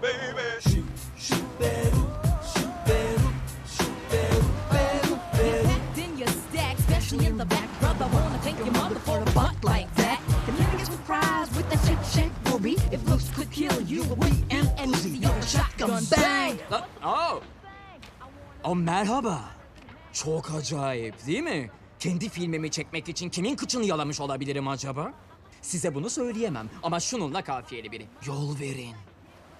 baby. in your the back. Brother, wanna thank your mother for a butt like that. The nigga gets surprised with that shake shake booby. If looks could kill you, we and Uzi a shotgun bang. Aa. Aa, merhaba. Çok acayip değil mi? Kendi filmimi çekmek için kimin kıçını yalamış olabilirim acaba? Size bunu söyleyemem ama şununla kafiyeli biri. Yol verin.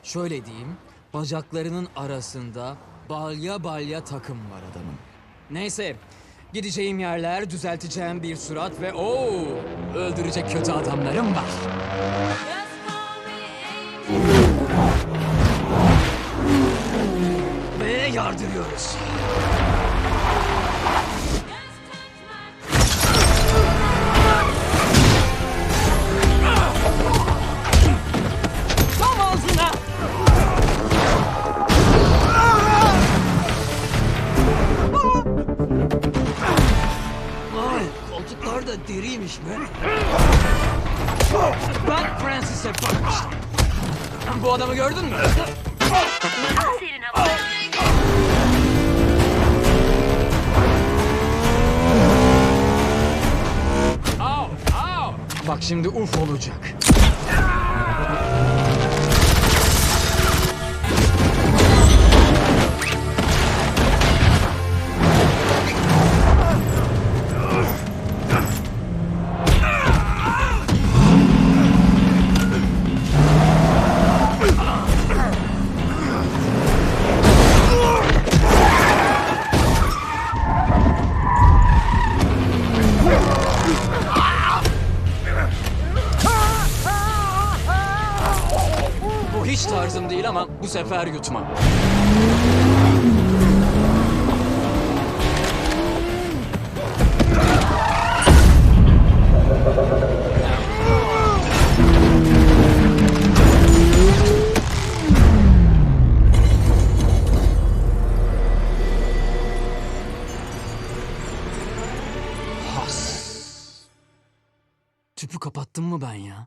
Şöyle diyeyim, bacaklarının arasında balya balya takım var adamın. Neyse, gideceğim yerler, düzelteceğim bir surat ve o öldürecek kötü adamlarım var. Ve yardırıyoruz. Da deriymiş be. Ben Francis'e bakmıştım. Bu adamı gördün mü? Bak şimdi uf olacak. Hiç tarzım değil ama bu sefer yutmam. Has. Tüpü kapattım mı ben ya?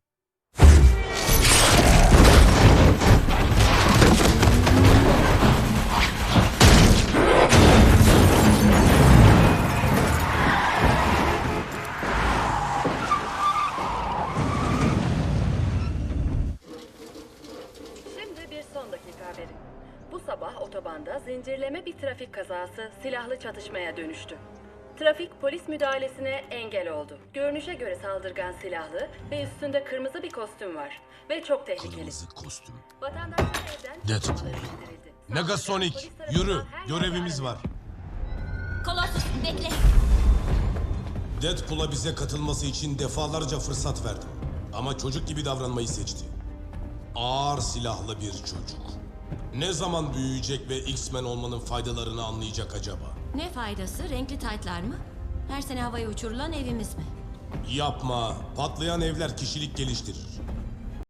Otobanda zincirleme bir trafik kazası silahlı çatışmaya dönüştü. Trafik polis müdahalesine engel oldu. Görünüşe göre saldırgan silahlı ve üstünde kırmızı bir kostüm var. Ve çok tehlikeli. Kırmızı kostüm. Vatandaşlar evden Deadpool. Negasonic, yürü. Görevimiz var. Colossus bekle. Deadpool'a bize katılması için defalarca fırsat verdim. Ama çocuk gibi davranmayı seçti. Ağır silahlı bir çocuk. Ne zaman büyüyecek ve X-Men olmanın faydalarını anlayacak acaba? Ne faydası? Renkli taytlar mı? Her sene havaya uçurulan evimiz mi? Yapma. Patlayan evler kişilik geliştirir.